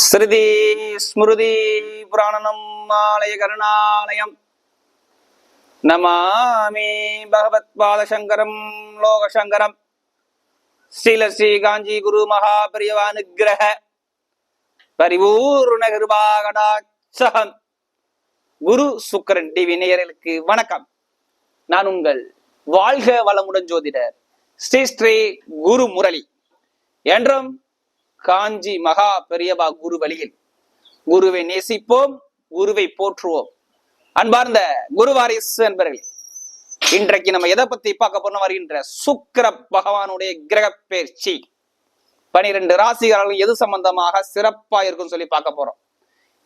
ஸ்ருதி ஸ்மிருதி புராணனம் ஆலய கருணாலயம். நமாமி பகவத் பாலசங்கரம் லோகசங்கரம். ஸ்ரீல ஸ்ரீ காஞ்சி குரு மகாபிரியவானுகிரக பரிபூர்ண கிருபாகடாட்சகம். குரு சுக்கரன் டிவி நேயர்களுக்கு வணக்கம். நான் உங்கள் வாழ்க வளமுடன் ஜோதிடர் ஸ்ரீ ஸ்ரீ குரு முரளி. என்றும் காஞ்சி மகா பெரியபா குரு வழியில். குருவை நேசிப்போம் குருவை போற்றுவோம். அன்பார்ந்த குரு வாரிசு என்பர்களே இன்றைக்கு நம்ம எதை பத்தி பார்க்க போறோம் வருகின்ற சுக்கர பகவானுடைய கிரக பயிற்சி. பனிரெண்டு ராசிகாரர்கள் எது சம்பந்தமாக சிறப்பா இருக்கும்னு சொல்லி பார்க்க போறோம்.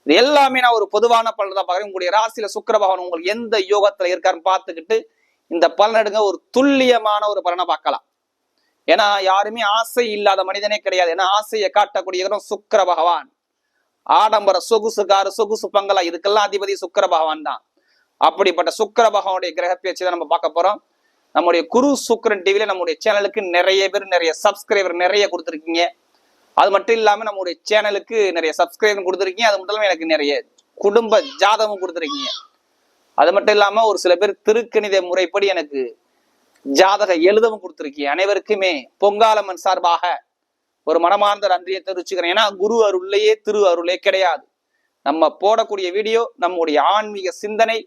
இது எல்லாமே நான் ஒரு பொதுவான பலன் தான் பார்க்குறேன். உங்களுடைய ராசியில சுக்கர பகவான் உங்களுக்கு எந்த யோகத்துல இருக்காருன்னு பார்த்துக்கிட்டு இந்த பலனடுங்க ஒரு துல்லியமான ஒரு பலனை பார்க்கலாம். ஏன்னா யாருமே ஆசை இல்லாத மனிதனே கிடையாது. ஏன்னா ஆசையை காட்டக்கூடிய இடம் பகவான். ஆடம்பர சொகுசு காரு சொகுசு பங்களா இதுக்கெல்லாம் அதிபதி சுக்கர பகவான் தான். அப்படிப்பட்ட சுக்கர பகவானுடைய கிரக பேச்சு தான் நம்ம பார்க்க போறோம். நம்முடைய குரு சுக்கரன் டிவியில நம்முடைய சேனலுக்கு நிறைய பேர் நிறைய சப்ஸ்கிரைபர் நிறைய கொடுத்துருக்கீங்க. அது மட்டும் இல்லாம நம்முடைய சேனலுக்கு நிறைய சப்ஸ்கிரைபர் கொடுத்துருக்கீங்க. அது மட்டும் எனக்கு நிறைய குடும்ப ஜாதகம் கொடுத்துருக்கீங்க. அது மட்டும் இல்லாம ஒரு சில பேர் திருக்கணித முறைப்படி எனக்கு ஜாதக எழுதவும் கொடுத்திருக்கீங்க அனைவருக்குமே பொங்காலம்மன் சார்பாக ஒரு மனமார்ந்த நன்றியை தெரிவிச்சுக்கிறேன். ஏன்னா குரு அருள்லையே திரு அருளே கிடையாது. நம்ம போடக்கூடிய வீடியோ நம்முடைய ஆன்மீக சிந்தனை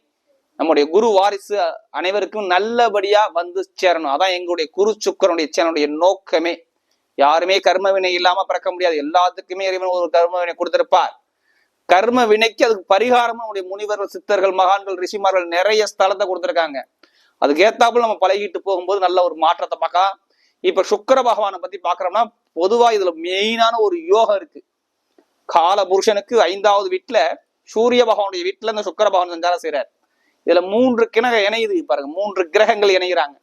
நம்முடைய குரு வாரிசு அனைவருக்கும் நல்லபடியா வந்து சேரணும். அதான் எங்களுடைய குரு சுக்கரனுடைய சேனலுடைய நோக்கமே. யாருமே கர்ம வினை இல்லாம பிறக்க முடியாது. எல்லாத்துக்குமே இறைவன் ஒரு கர்ம வினை கொடுத்திருப்பார். கர்ம வினைக்கு அதுக்கு பரிகாரமா நம்முடைய முனிவர்கள் சித்தர்கள் மகான்கள் ரிஷிமார்கள் நிறைய ஸ்தலத்தை கொடுத்திருக்காங்க. அதுக்கு ஏத்தாப்புல நம்ம பழகிட்டு போகும்போது நல்ல ஒரு மாற்றத்தை பார்க்கலாம். இப்ப சுக்கிர பகவானை பத்தி பாக்குறோம்னா பொதுவா இதுல மெயினான ஒரு யோகம் இருக்கு. கால புருஷனுக்கு ஐந்தாவது வீட்டுல சூரிய பகவானுடைய வீட்டுல இந்த சுக்கிர பகவான் சஞ்சாரம் செய்யறாரு இதுல மூன்று கிணக இணையுது பாருங்க. மூன்று கிரகங்கள் இணைகிறாங்க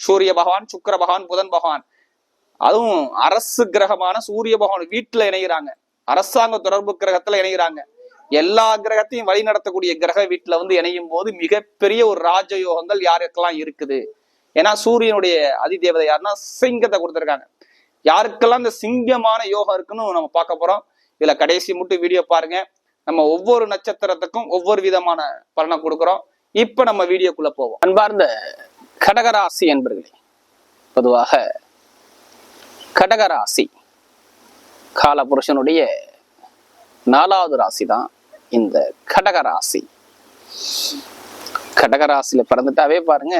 சூரிய பகவான் சுக்கிர பகவான் புதன் பகவான். அதுவும் அரசு கிரகமான சூரிய பகவான் வீட்டுல இணைகிறாங்க அரசாங்க தொடர்பு கிரகத்துல இணைகிறாங்க எல்லா கிரகத்தையும் வழி நடத்தக்கூடிய கிரக வீட்டுல வந்து இணையும் போது மிகப்பெரிய ஒரு ராஜயோகங்கள் யாருக்கெல்லாம் இருக்குது? ஏன்னா சூரியனுடைய அதிதேவதை யாருன்னா சிங்கத்தை கொடுத்துருக்காங்க. யாருக்கெல்லாம் இந்த சிங்கமான யோகம் இருக்குன்னு நம்ம பார்க்க போறோம். இதுல கடைசி மட்டும் வீடியோ பாருங்க. நம்ம ஒவ்வொரு நட்சத்திரத்துக்கும் ஒவ்வொரு விதமான பலனை கொடுக்குறோம். இப்ப நம்ம வீடியோக்குள்ள போவோம். அன்பார்ந்த கடகராசி என்பர்களே பொதுவாக கடகராசி காலபுருஷனுடைய நாலாவது ராசி தான் இந்த கடகராசி. கடகராசியில பிறந்துட்டாவே பாருங்க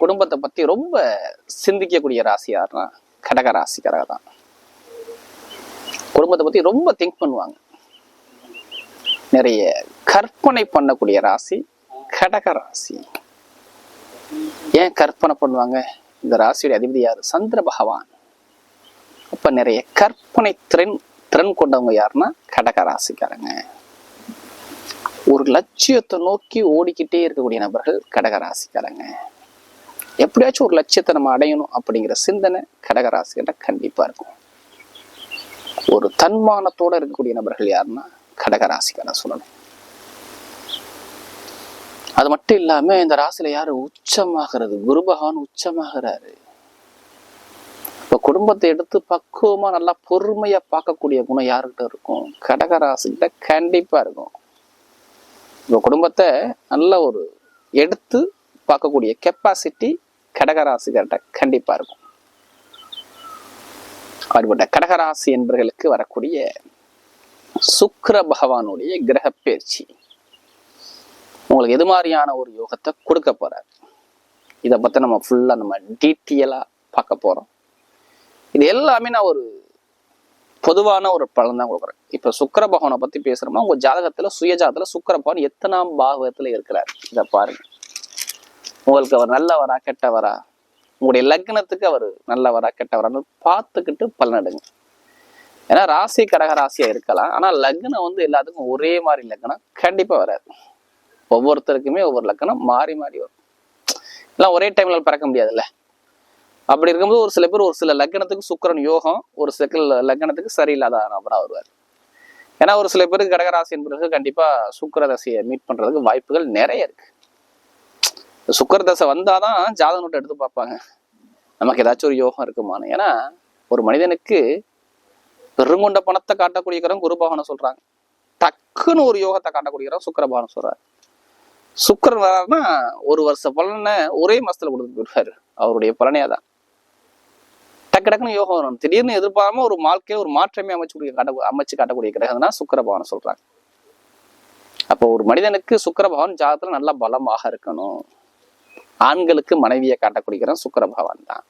குடும்பத்தை பத்தி ரொம்ப சிந்திக்கக்கூடிய ராசி யாருன்னா கடகராசிக்காரங்க தான். குடும்பத்தை பத்தி ரொம்ப திங்க் பண்ணுவாங்க. நிறைய கற்பனை பண்ணக்கூடிய ராசி கடகராசி. ஏன் கற்பனை பண்ணுவாங்க? இந்த ராசியுடைய அதிபதி யாரு? சந்திர பகவான். அப்ப நிறைய கற்பனை திறன் திறன் கொண்டவங்க யாருன்னா கடகராசிக்காரங்க. ஒரு லட்சியத்தை நோக்கி ஓடிக்கிட்டே இருக்கக்கூடிய நபர்கள் கடகராசிக்காரங்க. எப்படியாச்சும் ஒரு லட்சியத்தை நம்ம அடையணும் அப்படிங்கிற சிந்தனை கடகராசிக்கிட்ட கண்டிப்பா இருக்கும். ஒரு தன்மானத்தோட இருக்கக்கூடிய நபர்கள் யாருன்னா கடகராசிக்கார சொல்லணும். அது மட்டும் இல்லாம இந்த ராசியில யாரு உச்சமாகிறது குரு பகவான் உச்சமாகிறாரு. இப்ப குடும்பத்தை எடுத்து பக்குவமா நல்லா பொறுமையா பார்க்கக்கூடிய குணம் யாருக்கிட்ட இருக்கும்? கடகராசிக்கிட்ட கண்டிப்பா இருக்கும். உங்கள் குடும்பத்தை நல்ல ஒரு எடுத்து பார்க்கக்கூடிய கெப்பாசிட்டி கடகராசிகர்கிட்ட கண்டிப்பா இருக்கும். அப்படிப்பட்ட கடகராசி என்பவர்களுக்கு வரக்கூடிய சுக்கர பகவானுடைய கிரக பயிற்சி உங்களுக்கு எது மாதிரியான ஒரு யோகத்தை கொடுக்க போறார்? இதை பத்தி நம்ம ஃபுல்லா நம்ம டீட்டெயிலாக பார்க்க போறோம். இது எல்லாமே நான் ஒரு பொதுவான ஒரு பலன் தான் கொடுக்குறேன். இப்போ சுக்கர பகவானை பற்றி பேசுறோம்னா உங்கள் ஜாதகத்தில் சுயஜாதத்தில் சுக்கர பகவான் எத்தனாம் பாகத்துல இருக்கிறார்? இதை பாருங்க. உங்களுக்கு அவர் நல்லவரா கெட்டவரா? உங்களுடைய லக்னத்துக்கு அவர் நல்லவரா கெட்டவரான்னு பார்த்துக்கிட்டு பலனடுங்க ஏன்னா ராசி கடக ராசியா இருக்கலாம். ஆனா லக்னம் வந்து எல்லாத்துக்கும் ஒரே மாதிரி லக்னம். கண்டிப்பா வராது. ஒவ்வொருத்தருக்குமே ஒவ்வொரு லக்னம் மாறி மாறி வரும். எல்லாம் ஒரே டைம்ல பிறக்க முடியாதுல்ல? அப்படி இருக்கும்போது ஒரு சில பேர் ஒரு சில லக்னத்துக்கு சுக்கரன் யோகம் ஒரு சில லக்னத்துக்கு சரியில்லாத நபராக வருவார். ஏன்னா ஒரு சில பேருக்கு கடகராசி என்பதற்கு கண்டிப்பா சுக்கர தசையை மீட் பண்றதுக்கு வாய்ப்புகள் நிறைய இருக்கு. சுக்கர தசை வந்தாதான் ஜாதக நோட்டை எடுத்து பார்ப்பாங்க. நமக்கு ஏதாச்சும் ஒரு யோகம் இருக்குமான்னு. ஏன்னா ஒரு மனிதனுக்கு பெருங்கொண்ட பணத்தை காட்டக்கூடியக்கிறோம் குரு சொல்றாங்க. டக்குன்னு ஒரு யோகத்தை காட்டக்கூடியக்கிறோம் சுக்கிர சொல்றாரு. சுக்கிரன் வராருன்னா ஒரு வருஷ பலனை ஒரே மாசத்துல கொடுத்து போயிடுவாரு. அவருடைய பலனே அதான். டக்கு டக்குன்னு யோகம் வரும் திடீர்னு எதிர்பாராம ஒரு வாழ்க்கையில ஒரு மாற்றமே அமைச்சு காட்ட அமைச்சு காட்டக்கூடிய கிரகம் தான் சுக்கரபவன் சொல்றாங்க. அப்போ ஒரு மனிதனுக்கு சுக்கர பகவான் ஜாதத்துல நல்லா பலமாக இருக்கணும். ஆண்களுக்கு மனைவியை காட்டக்கூடிய கிரகம் பகவான் தான்.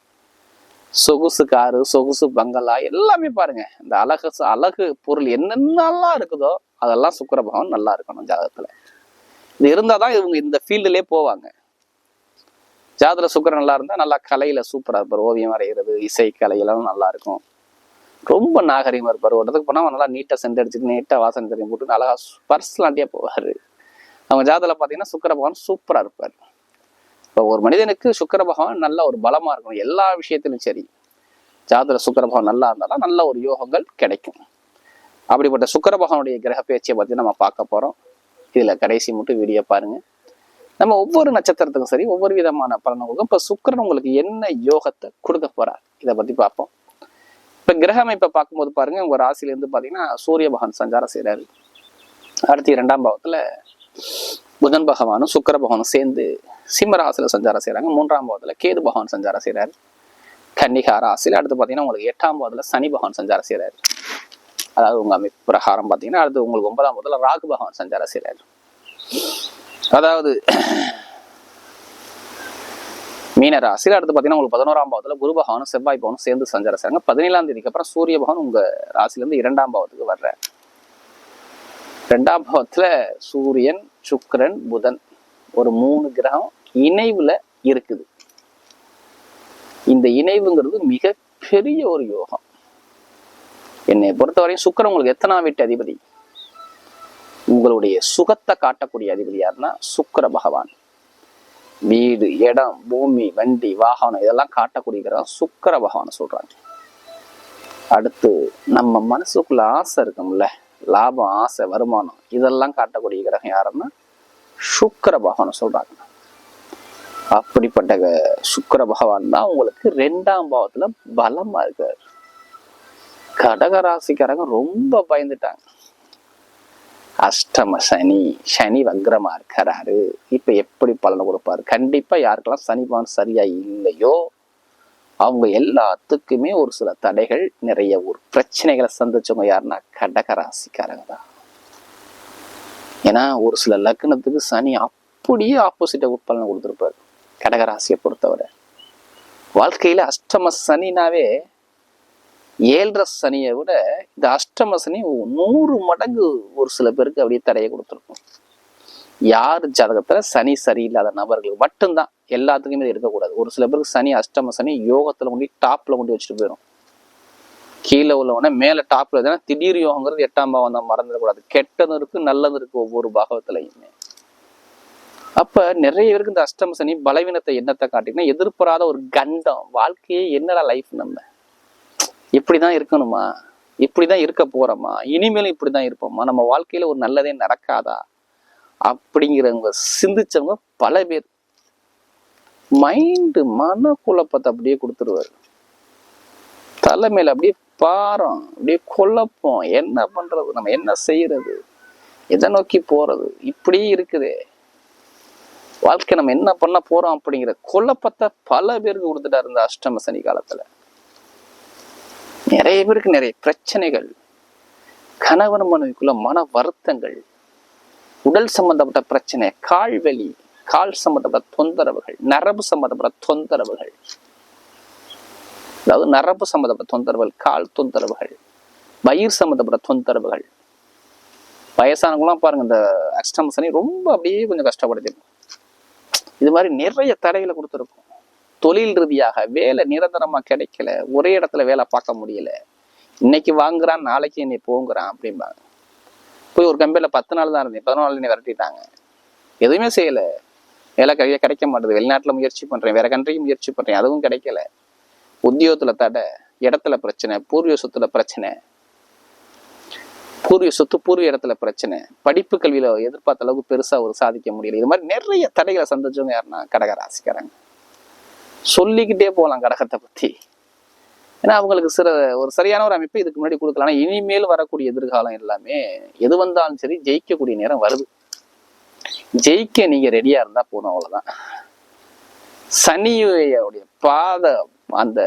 சொகுசு காரு சொகுசு பங்களா எல்லாமே பாருங்க. இந்த அழகு அழகு பொருள் என்னென்னலாம் இருக்குதோ அதெல்லாம் சுக்கிர பகவான் நல்லா இருக்கணும் ஜாதகத்துல. இது இருந்தாதான் இவங்க இந்த ஃபீல்டுலயே போவாங்க. ஜாதக சுக்கிரன் நல்லா இருந்தால் நல்லா கலையில சூப்பராக இருப்பார். ஓவியம் வரைகிறது இசை கலையெல்லாம் நல்லா இருக்கும். ரொம்ப நாகரிகமாக இருப்பார். ஒரு இடத்துக்கு போனா நல்லா நீட்டாக சென்ட் அடிச்சுட்டு நீட்டாக வாசனை தெரியும். போட்டு அழகா பர்சனாலிட்டியா போவார். அவங்க ஜாதகத்தில் பார்த்தீங்கன்னா சுக்கர பகவான் சூப்பராக இருப்பார். இப்போ ஒரு மனிதனுக்கு சுக்கர பகவான் நல்ல ஒரு பலமாக இருக்கணும். எல்லா விஷயத்திலும் சரி. ஜாதகத்தில் சுக்கர பகவான் நல்லா இருந்தாலும் நல்ல ஒரு யோகங்கள் கிடைக்கும். அப்படிப்பட்ட சுக்கர பகவானுடைய கிரக பேச்சை பற்றி நம்ம பார்க்க போகிறோம் இதில் கடைசி மட்டும் வீடியோ பாருங்கள் நம்ம ஒவ்வொரு நட்சத்திரத்துக்கும் சரி ஒவ்வொரு விதமான பலனை கொடுக்கும் இப்ப சுக்கிரன் உங்களுக்கு என்ன யோகத்தை கொடுக்க போறார்? இதை பத்தி பார்ப்போம். இப்ப கிரக அமைப்பை பார்க்கும்போது பாருங்க உங்க ராசியில இருந்து பாத்தீங்கன்னா சூரிய பகவான் சஞ்சாரம் செய்றாரு. அடுத்து இரண்டாம் பாவத்துல புதன் பகவானும் சுக்கர பகவானும் சேர்ந்து சிம்ம ராசியில சஞ்சாரம் செய்யறாங்க மூன்றாம் பாவத்துல கேது பகவான் சஞ்சாரம் செய்றாரு. கன்னிகா ராசியில் அடுத்து பாத்தீங்கன்னா உங்களுக்கு எட்டாம் பாவத்துல சனி பகவான் சஞ்சாரம் செய்றாரு. அதாவது உங்க அமைப்பு பிரகாரம் பாத்தீங்கன்னா அடுத்து உங்களுக்கு ஒன்பதாம் பாவத்துல ராகு பகவான் சஞ்சாரம் செய்றாரு. அதாவது மீனராசியில் அடுத்து பார்த்தீங்கன்னா உங்களுக்கு பதினோராம் பாவத்தில் குரு பகவானும் செவ்வாய் பவனும் சேர்ந்து சஞ்சாரம் செய்றாங்க. பதினேழாம் தேதிக்கு அப்புறம் சூரிய பகவான் உங்க ராசிலேருந்து இரண்டாம் பாவத்துக்கு வர்ற ரெண்டாம் பாவத்துல சூரியன் சுக்கரன் புதன் ஒரு மூணு கிரகம் இணைவுல இருக்குது. இந்த இணைவுங்கிறது மிக பெரிய ஒரு யோகம். என்னை பொறுத்தவரையும் சுக்கிரன் உங்களுக்கு எத்தனாம் வீட்டு அதிபதி? உங்களுடைய சுகத்தை காட்டக்கூடிய அதிபதி யாருன்னா சுக்கிர பகவான். வீடு இடம் பூமி வண்டி வாகனம் இதெல்லாம் காட்டக்கூடிய கிரகம் சுக்கிர பகவான் சொல்றாங்க. அடுத்து நம்ம மனசுக்குள்ள ஆசை இருக்கும்ல லாபம் ஆசை வருமானம் இதெல்லாம் காட்டக்கூடிய கிரகம் யாருன்னா சுக்கிர பகவான் சொல்றாங்க. அப்படிப்பட்ட சுக்கர பகவான் தான் உங்களுக்கு ரெண்டாம் பாவத்துல பலமா இருக்காரு. கடக ராசிக்காரங்க ரொம்ப பயந்துட்டாங்க. அஷ்டம சனி சனி வக்ரமாக இருக்கிறாரு. இப்ப எப்படி பலனை கொடுப்பாரு? கண்டிப்பா யாருக்கெல்லாம் சனி சரியாக சரியா இல்லையோ அவங்க எல்லாத்துக்குமே ஒரு சில தடைகள் நிறைய ஒரு பிரச்சனைகளை சந்திச்சவங்க யாருன்னா கடகராசிக்காரங்க தான். ஏன்னா ஒரு சில லக்னத்துக்கு சனி அப்படியே ஆப்போசிட்டா பலனை கொடுத்துருப்பாரு. கடகராசியை பொறுத்தவரை. வாழ்க்கையில அஷ்டம சனினாவே ஏழரை சனியை விட இந்த அஷ்டம சனி நூறு மடங்கு ஒரு சில பேருக்கு அப்படியே தடையை கொடுத்துருக்கும். யார் ஜாதகத்துல சனி சரியில்லாத நபர்கள் மட்டும்தான் எல்லாத்துக்குமே இருக்கக்கூடாது. ஒரு சில பேருக்கு சனி அஷ்டம சனி யோகத்துல கொண்டு டாப்ல கொண்டு வச்சுட்டு போயிடும் கீழே உள்ளவன மேல டாப்ல திடீர் யோகங்கிறது எட்டாம் பாவம் தான் மறந்துடக்கூடாது. கெட்டதும் இருக்கு நல்லதும் இருக்கு ஒவ்வொரு பாகவத்திலையுமே. அப்ப நிறைய பேருக்கு இந்த அஷ்டம சனி பலவீனத்தை என்னத்தை காட்டிங்கன்னா எதிர்பாராத ஒரு கண்டம் வாழ்க்கையே என்னடா லைஃப் நம்ம? இப்படிதான் இருக்கணுமா? இப்படிதான் இருக்க போறோமா? இனிமேலும் இப்படிதான் இருப்போமா? நம்ம வாழ்க்கையில ஒரு நல்லதே நடக்காதா? அப்படிங்கிறவங்க சிந்திச்சவங்க பல பேர். மைண்டு மன குழப்பத்தை அப்படியே கொடுத்துருவாரு. தலைமையில அப்படியே பாரம் அப்படியே குழப்பம். என்ன பண்றது? நம்ம என்ன செய்யறது? எதை நோக்கி போறது? இப்படி இருக்குதே. வாழ்க்கை நம்ம என்ன பண்ண போறோம் அப்படிங்கிற குழப்பத்தை பல பேருக்கு கொடுத்துட்டாரு இந்த அஷ்டம சனி காலத்துல. நிறைய பேருக்கு நிறைய பிரச்சனைகள் கணவன் மனைவிக்குள்ள மன வருத்தங்கள் உடல் சம்பந்தப்பட்ட பிரச்சனை கால் வலி கால் சம்பந்தப்பட்ட தொந்தரவுகள் நரம்பு சம்பந்தப்பட்ட தொந்தரவுகள். அதாவது நரம்பு சம்பந்தப்பட்ட தொந்தரவுகள் கால் தொந்தரவுகள் வயிறு சம்பந்தப்பட்ட தொந்தரவுகள். வயசானவங்களாம் பாருங்க இந்த அஷ்டமசனி ரொம்ப அப்படியே கொஞ்சம் கஷ்டப்படுத்திருக்கும் இது மாதிரி நிறைய தடைகளை கொடுத்துருக்கும். தொழில் ரீதியாக வேலை நிரந்தரமா கிடைக்கல. ஒரே இடத்துல வேலை பார்க்க முடியல. இன்னைக்கு வாங்குறான் நாளைக்கு என்னை போங்கிறான் அப்படிம்பாங்க. போய் ஒரு கம்பெனில பத்து நாள் தான் இருந்தேன். பதினாலு நாள் என்னை விரட்டிட்டாங்க. எதுவுமே செய்யலை. வேலை கிடைக்க கிடைக்க மாட்டேது. வெளிநாட்டுல முயற்சி பண்றேன். வேற கண்ட்ரிக்கு முயற்சி பண்றேன். அதுவும் கிடைக்கல. உத்தியோகத்துல தடை இடத்துல பிரச்சனை பூர்வீக சொத்துல பிரச்சனை. பூர்வீக சொத்து பூர்வீக இடத்துல பிரச்சனை. படிப்பு கல்வியில எதிர்பார்த்த அளவுக்கு பெருசா ஒரு சாதிக்க முடியல. இது மாதிரி நிறைய தடைகளை சந்திச்சவங்க யாருன்னா கடகராசிக்காரங்க. சொல்லிக்கிட்டே போகலாம் கடகத்தை பற்றி ஏன்னா அவங்களுக்கு சில ஒரு சரியான ஒரு அமைப்பு இதுக்கு முன்னாடி கொடுக்கலாம் ஆனால் இனிமேல் வரக்கூடிய எதிர்காலம் எல்லாமே எது வந்தாலும் சரி ஜெயிக்கக்கூடிய நேரம் வருது. ஜெயிக்க நீங்கள் ரெடியாக இருந்தால் போதும் அவ்வளோதான் சனியுடைய பாத அந்த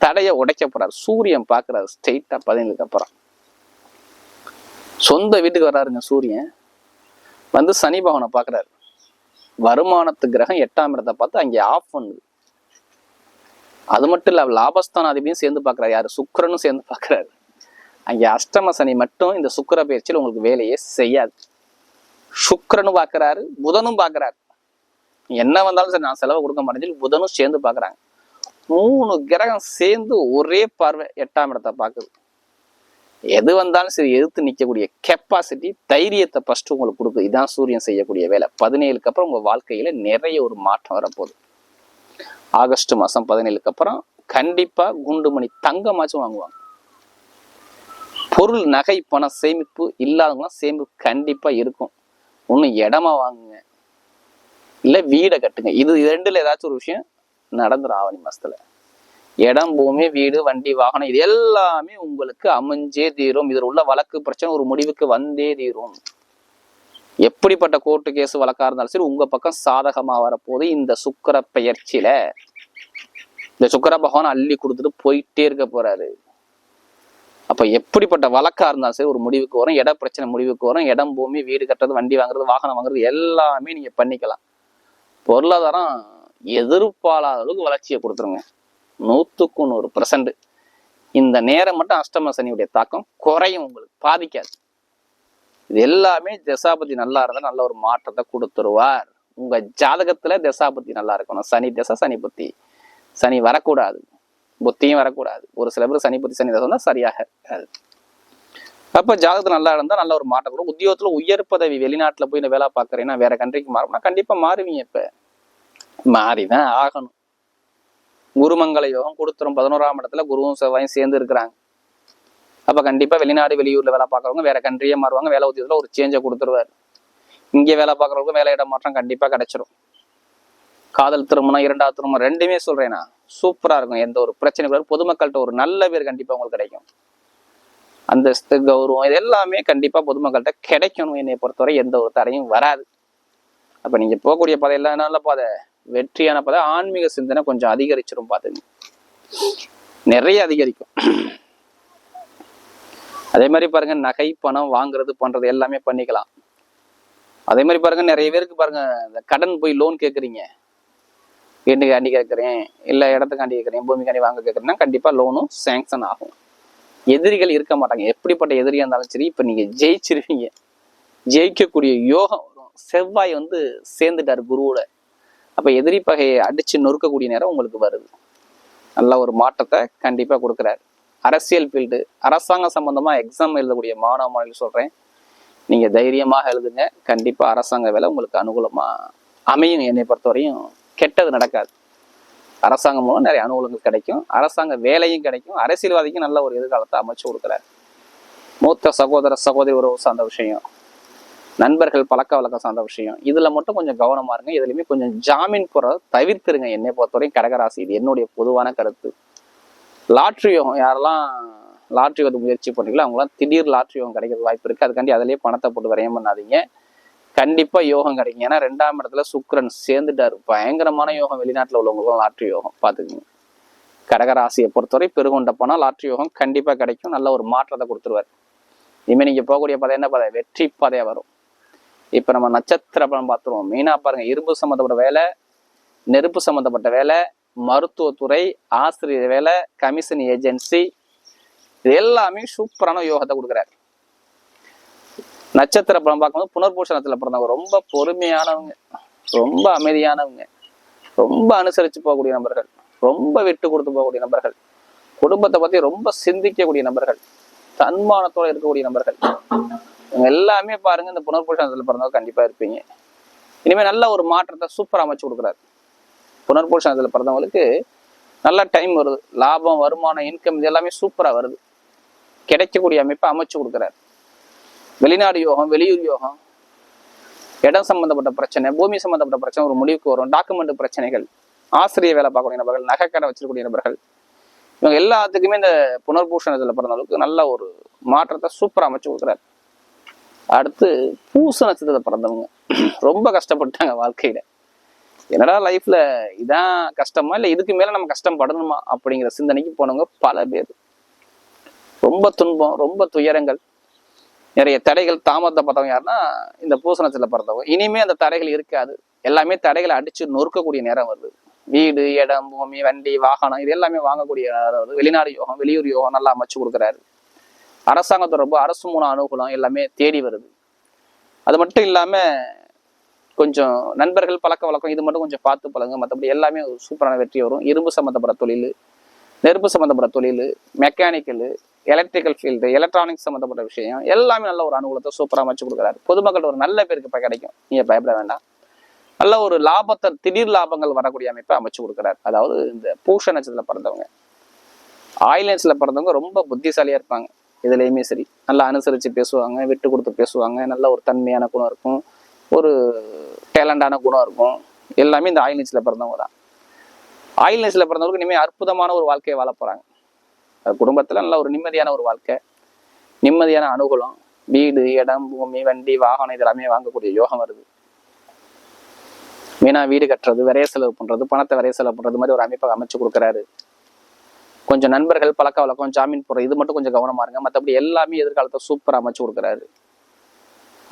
தடையை உடைக்க போறார். சூரியன் பாக்குறாரு ஸ்ட்ரெயிட்டாக பதினேழுக்கு அப்புறம். சொந்த வீட்டுக்கு வர்றாருங்க சூரியன். வந்து சனி பவனை பார்க்குறாரு. வருமானத்து கிரகம் எட்டாம் இடத்தை பார்த்து அங்கே ஆஃப் பண்ணுது அது மட்டும் இல்லை லாபஸ்தான அதிபதியும் சேர்ந்து பார்க்குறாரு. யார்? சுக்கரனும் சேர்ந்து பார்க்குறாரு. அங்கே அஷ்டம சனி மட்டும் இந்த சுக்கிர பயிற்சியில் உங்களுக்கு வேலையே செய்யாது. சுக்கரனும் பார்க்குறாரு புதனும் பார்க்குறாரு. என்ன வந்தாலும் சரி நான் செலவு கொடுக்க மாட்டேன் புதனும் சேர்ந்து பார்க்குறாங்க. மூணு கிரகம் சேர்ந்து ஒரே பார்வை எட்டாம் இடத்தை பார்க்குது. எது வந்தாலும் சரி எதிர்த்து நிற்கக்கூடிய கெப்பாசிட்டி தைரியத்தை ஃபஸ்ட்டு உங்களுக்கு கொடுக்குது. இதுதான் சூரியன் செய்யக்கூடிய வேலை. பதினேழுக்கு அப்புறம் உங்கள் வாழ்க்கையில் நிறைய ஒரு மாற்றம் வரப்போகுது. ஆகஸ்ட் மாதம் பதினேழுக்கு அப்புறம் கண்டிப்பா குண்டுமணி தங்கமாச்சும் வாங்குவாங்க. பொருள் நகை பணம் சேமிப்பு இல்லாதவங்களாம் சேமிப்பு கண்டிப்பா இருக்கும். ஒன்று இடமா வாங்குங்க. இல்லை வீடை கட்டுங்க. இது ரெண்டுல ஏதாச்சும் ஒரு விஷயம் நடந்துரும் ஆவணி மாசத்துல. இடம் பூமி வீடு வண்டி வாகனம் இது எல்லாமே உங்களுக்கு அமைஞ்சே தீரும். இதில் உள்ள வழக்கு பிரச்சனை ஒரு முடிவுக்கு வந்தே தீரும். எப்படிப்பட்ட கோர்ட்டு கேஸ் வழக்கா இருந்தாலும் சரி உங்க பக்கம் சாதகமா வரப்போது இந்த சுக்கர பெயர்ச்சியில. இந்த சுக்கர பகவான் அள்ளி கொடுத்துட்டு போயிட்டே இருக்க போறாரு. அப்ப எப்படிப்பட்ட வழக்கா இருந்தாலும் சரி ஒரு முடிவுக்கு வரும் இட பிரச்சனை முடிவுக்கு வரும் இடம் பூமி வீடு கட்டுறது வண்டி வாங்குறது வாகனம் வாங்குறது எல்லாமே நீங்க பண்ணிக்கலாம். பொருளாதாரம் எதிர்பாராத அளவுக்கு வளர்ச்சியை கொடுத்துருங்க. நூத்துக்கு நூறு பர்சன்ட் இந்த நேரம் மட்டும் அஷ்டம சனியுடைய தாக்கம் குறையும் உங்களுக்கு பாதிக்காது. இது எல்லாமே தசாபதி நல்லா இருந்தால் நல்ல ஒரு மாற்றத்தை கொடுத்துருவார். உங்க ஜாதகத்துல தசாபதி நல்லா இருக்கணும் சனி தசை சனி புத்தி. சனி வரக்கூடாது. புத்தியும் வரக்கூடாது. ஒரு சில பேர் சனி புத்தி சனி தசை சரியாக அப்ப ஜாதகத்துல நல்லா இருந்தா நல்ல ஒரு மாற்றம் கொடுக்கும். உத்தியோகத்துல உயர் பதவி வெளிநாட்டுல போய் இந்த வேலை பாக்குறேன்னா வேற கண்ட்ரிக்கு மாறும்னா கண்டிப்பா மாறுவீங்க இப்ப. மாறிதான் ஆகணும். குருமங்கள யோகம் கொடுத்துரும். பதினோராம் இடத்துல குருவும் செவ்வாயும் சேர்ந்து இருக்கிறாங்க. அப்ப கண்டிப்பா வெளிநாடு வெளியூர்ல வேலை பார்க்கறவங்க வேற கண்ட்ரியே மாறுவாங்க. வேலை உத்தியத்தில் ஒரு சேஞ்சை கொடுத்துருவாரு. இங்கே வேலை பார்க்குறவங்க வேலை இடம் மாற்றம் கண்டிப்பா கிடைச்சிரும். காதல் திருமணம் இரண்டாவது திருமணம் ரெண்டுமே சொல்றேன்னா சூப்பரா இருக்கும். எந்த ஒரு பிரச்சனை பொதுமக்கள்கிட்ட ஒரு நல்ல பேர் கண்டிப்பா உங்களுக்கு கிடைக்கும். அந்தஸ்து கௌரவம் இது எல்லாமே கண்டிப்பா பொதுமக்கள்கிட்ட கிடைக்கணும். என்னை பொறுத்தவரை எந்த ஒரு தடையும் வராது. அப்ப நீங்க போகக்கூடிய பாதை எல்லாம் நல்ல பாதை. வெற்றியான பாதை. ஆன்மீக சிந்தனை கொஞ்சம் அதிகரிச்சிடும் பாத்துங்க. நிறைய அதிகரிக்கும். அதே மாதிரி பாருங்க நகை பணம் வாங்குறது பண்றது எல்லாமே பண்ணிக்கலாம். அதே மாதிரி பாருங்க நிறைய பேருக்கு பாருங்க இந்த கடன் போய் லோன் கேட்குறீங்க வீட்டுக்காண்டி கேட்குறேன் இல்லை இடத்துக்காண்டி கேட்குறேன் பூமிக்காண்டி வாங்க கேட்குறேன்னா கண்டிப்பாக லோனும் சேங்ஷன் ஆகும். எதிரிகள் இருக்க மாட்டாங்க. எப்படிப்பட்ட எதிரியாக இருந்தாலும் சரி இப்போ நீங்கள் ஜெயிச்சிருவீங்க. ஜெயிக்கக்கூடிய யோகம் வரும். செவ்வாய் வந்து சேர்ந்துட்டாரு குருவோட. அப்போ எதிரி பகையை அடித்து நொறுக்கக்கூடிய நேரம் உங்களுக்கு வருது. நல்ல ஒரு மாற்றத்தை கண்டிப்பாக கொடுக்குறாரு. அரசியல் ஃபீல்டு அரசாங்கம் சம்பந்தமா எக்ஸாம் எழுதக்கூடிய மாணவ மாணவிகள் சொல்றேன். நீங்க தைரியமாக எழுதுங்க. கண்டிப்பா அரசாங்க வேலை உங்களுக்கு அனுகூலமா அமையும். என்னை பொறுத்தவரையும் கெட்டது நடக்காது. அரசாங்கம் மூலம் நிறைய அனுகூலங்கள் கிடைக்கும். அரசாங்க வேலையும் கிடைக்கும். அரசியல்வாதிக்கும் நல்ல ஒரு எதிர்காலத்தை அமைச்சு கொடுக்குறாரு. மூத்த சகோதர சகோதரி உறவு சார்ந்த விஷயம். நண்பர்கள் பழக்க வழக்கம் சார்ந்த விஷயம். இதுல மட்டும் கொஞ்சம் கவனமா இருங்க. இதுலயுமே கொஞ்சம் ஜாமீன் குறை தவிர்த்துருங்க. என்னை பொறுத்தவரையும் கடகராசி. இது என்னுடைய பொதுவான கருத்து. லாட்ரி யோகம் யாரெல்லாம் லாட்ரி வந்து முயற்சி பண்ணிக்கலாம் அவங்களாம் திடீர் லாட்ரி யோகம் கிடைக்கிற வாய்ப்பு இருக்கு. அதுக்காண்டி அதிலேயே பணத்தை போட்டு விரயம் பண்ணாதீங்க. கண்டிப்பா யோகம் கிடைக்கும். ஏன்னா ரெண்டாம் இடத்துல சுக்கரன் சேர்ந்துட்டாரு. பயங்கரமான யோகம் வெளிநாட்டில் உள்ளவங்களுக்கும் லாட்ரி யோகம் பார்த்துக்குங்க. கடகராசியை பொறுத்தவரை பெருகொண்ட பணம் லாட்ரி யோகம் கண்டிப்பா கிடைக்கும். நல்ல ஒரு மாற்றத்தை கொடுத்துருவாரு. இனிமேல் நீங்க போகக்கூடிய பாதை என்ன பாதை? வெற்றி பாதையா வரும். இப்போ நம்ம நட்சத்திர பலம் பார்த்துருவோம். மெயினா பாருங்க இரும்பு சம்மந்தப்பட்ட வேலை நெருப்பு சம்மந்தப்பட்ட வேலை மருத்துவத்துறை ஆசிரியர் வேலை கமிஷன் ஏஜென்சி இது எல்லாமே சூப்பரான யோகத்தை கொடுக்குறாரு. நட்சத்திர பலம் பார்க்கும்போது புனர்பூஷணத்துல பிறந்தவங்க ரொம்ப பொறுமையானவங்க ரொம்ப அமைதியானவங்க ரொம்ப அனுசரிச்சு போகக்கூடிய நபர்கள் ரொம்ப விட்டு கொடுத்து போகக்கூடிய நபர்கள் குடும்பத்தை பத்தி ரொம்ப சிந்திக்கக்கூடிய நபர்கள் தன்மானத்தோட இருக்கக்கூடிய நபர்கள். இவங்க எல்லாமே பாருங்க இந்த புனர்பூஷணத்துல பிறந்தவங்க கண்டிப்பா இருப்பீங்க. இனிமே நல்ல ஒரு மாற்றத்தை சூப்பரா அமைச்சு கொடுக்குறாரு. புனர்பூஷணத்துல பிறந்தவங்களுக்கு நல்ல டைம் வருது. லாபம் வருமானம் இன்கம் இது எல்லாமே சூப்பராக வருது. கிடைக்கக்கூடிய அமைப்பை அமைச்சு கொடுக்குறாரு. வெளிநாடு யோகம் வெளியூர் யோகம் இடம் சம்பந்தப்பட்ட பிரச்சனை பூமி சம்பந்தப்பட்ட பிரச்சனை ஒரு முடிவுக்கு வரும். டாக்குமெண்ட் பிரச்சனைகள் ஆசிரியர் வேலை பார்க்கக்கூடிய நபர்கள் நகைக்கடை வச்சிருக்கக்கூடிய நபர்கள் இவங்க எல்லாத்துக்குமே இந்த புனர்பூஷணத்துல பிறந்தவங்களுக்கு நல்ல ஒரு மாற்றத்தை சூப்பராக அமைச்சு கொடுக்குறாரு. அடுத்து பூச நட்சத்திரத்தை பிறந்தவங்க. ரொம்ப கஷ்டப்பட்டாங்க வாழ்க்கையில. என்னடா லைஃப்ல இதான் கஷ்டமா? இல்லை இதுக்கு மேல நம்ம கஷ்டம் படணுமா அப்படிங்கிற சிந்தனைக்கு போனவங்க பல பேர். ரொம்ப துன்பம் ரொம்ப துயரங்கள். நிறைய தடைகள் தாமதப்பட்டவங்க யாருன்னா இந்த பூசணத்தில் பிறந்தவங்க. இனிமே அந்த தடைகள் இருக்காது. எல்லாமே தடைகளை அடிச்சு நொறுக்கக்கூடிய நேரம் வருது. வீடு இடம் பூமி வண்டி வாகனம் இது எல்லாமே வாங்கக்கூடிய நேரம் வருது. வெளிநாடு யோகம் வெளியூர் யோகம் நல்லா அமைச்சு கொடுக்குறாரு. அரசாங்க தொடர்பு அரசு மூலம் அனுகூலம் எல்லாமே தேடி வருது. அது மட்டும் இல்லாமல் கொஞ்சம் நண்பர்கள் பழக்க வழக்கம் இது மட்டும் கொஞ்சம் பார்த்து பழங்க மற்றபடி எல்லாமே ஒரு சூப்பரான வெற்றி வரும். இரும்பு சம்மந்தப்பட்ட தொழில் நெருப்பு சம்மந்தப்பட்ட தொழில் மெக்கானிக்கல் எலக்ட்ரிக்கல் ஃபீல்டு எலக்ட்ரானிக்ஸ் சம்மந்தப்பட்ட விஷயம் எல்லாமே நல்ல ஒரு அனுகூலத்தை சூப்பராக அமைச்சு கொடுக்குறாரு. பொதுமக்கள் ஒரு நல்ல பேருக்கு இப்போ கிடைக்கும். நீங்கள் பயப்பட வேண்டாம். நல்ல ஒரு லாபத்தை திடீர் லாபங்கள் வரக்கூடிய அமைப்பை அமைச்சு கொடுக்குறாரு. அதாவது இந்த பூஷ நட்சத்திரத்தில் பிறந்தவங்க. ஆயிலன்ஸில் பிறந்தவங்க ரொம்ப புத்திசாலியாக இருப்பாங்க. இதுலேயுமே சரி. நல்லா அனுசரித்து பேசுவாங்க விட்டு கொடுத்து பேசுவாங்க. நல்ல ஒரு தன்மையான குணம் இருக்கும். ஒரு டேலண்டான குணம் இருக்கும். எல்லாமே இந்த ஆயில் ஆயிலன்ஸ்ல பிறந்தவங்க தான். ஆயில் ஆயிலன்ஸ்ல பிறந்தவங்களுக்கு இனிமேல் அற்புதமான ஒரு வாழ்க்கையை வாழ போறாங்க. குடும்பத்தில் நல்ல ஒரு நிம்மதியான ஒரு வாழ்க்கை நிம்மதியான அனுகூலம். வீடு இடம் பூமி வண்டி வாகனம் இதெல்லாமே வாங்கக்கூடிய யோகம் வருது. வீணா வீடு கட்டுறது விரைய செலவு பண்றது பணத்தை விரைய செலவு பண்றது மாதிரி ஒரு அமைப்பை அமைச்சு கொடுக்குறாரு. கொஞ்சம் நண்பர்கள் பழக்க வழக்கம் ஜாமீன் போடுற இது மட்டும் கொஞ்சம் கவனமா இருங்க. மற்றபடி எல்லாமே எதிர்காலத்தை சூப்பராக அமைச்சு கொடுக்குறாரு.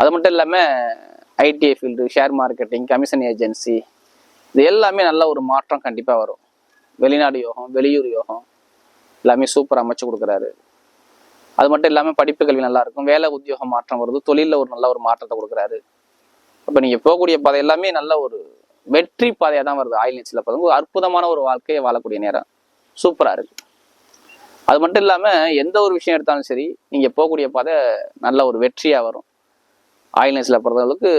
அது மட்டும் இல்லாமல் ITI field share marketing commission agency இது எல்லாமே நல்ல ஒரு மாற்றம் கண்டிப்பாக வரும். வெளிநாடு யோகம் வெளியூர் யோகம் எல்லாமே சூப்பர் அமைச்சு கொடுக்குறாரு. அது மட்டும் இல்லாமல் படிப்பு கல்வி நல்லா இருக்கும். வேலை உத்தியோகம் மாற்றம் வருது. தொழிலில் ஒரு நல்ல ஒரு மாற்றத்தை கொடுக்குறாரு. இப்போ நீங்கள் போகக்கூடிய பாதை எல்லாமே நல்ல ஒரு வெற்றி பாதையாக தான் வருது. ஆயில் நீச்சல பார்த்து ஒரு அற்புதமான ஒரு வாழ்க்கையை வாழக்கூடிய நேரம். சூப்பராக இருக்குது அது மட்டும் இல்லாமல் எந்த ஒரு விஷயம் எடுத்தாலும் சரி நீங்கள் போகக்கூடிய பாதை நல்ல ஒரு வெற்றியாக வரும். ஆயில் நீச்சல பிறந்தவங்களுக்கு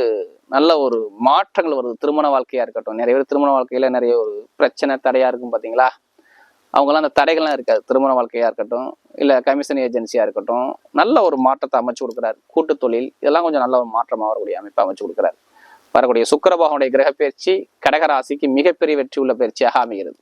நல்ல ஒரு மாற்றங்கள் வருது. திருமண வாழ்க்கையாக இருக்கட்டும் நிறைய பேர் திருமண வாழ்க்கையில் நிறைய ஒரு பிரச்சனை தடையாக இருக்கும் பார்த்தீங்களா அவங்கெல்லாம் அந்த தடைகள்லாம் இருக்காது. திருமண வாழ்க்கையாக இருக்கட்டும் இல்லை கமிஷன் ஏஜென்சியாக இருக்கட்டும் நல்ல ஒரு மாற்றத்தை அமைச்சு கொடுக்குறாரு. கூட்டு தொழில் இதெல்லாம் கொஞ்சம் நல்ல ஒரு மாற்றமாக வரக்கூடிய அமைப்பை அமைச்சு கொடுக்குறாரு. வரக்கூடிய சுக்கரபாகனுடைய கிரகப்பயிற்சி கடகராசிக்கு மிகப்பெரிய வெற்றி உள்ள பயிற்சியாக அமைகிறது.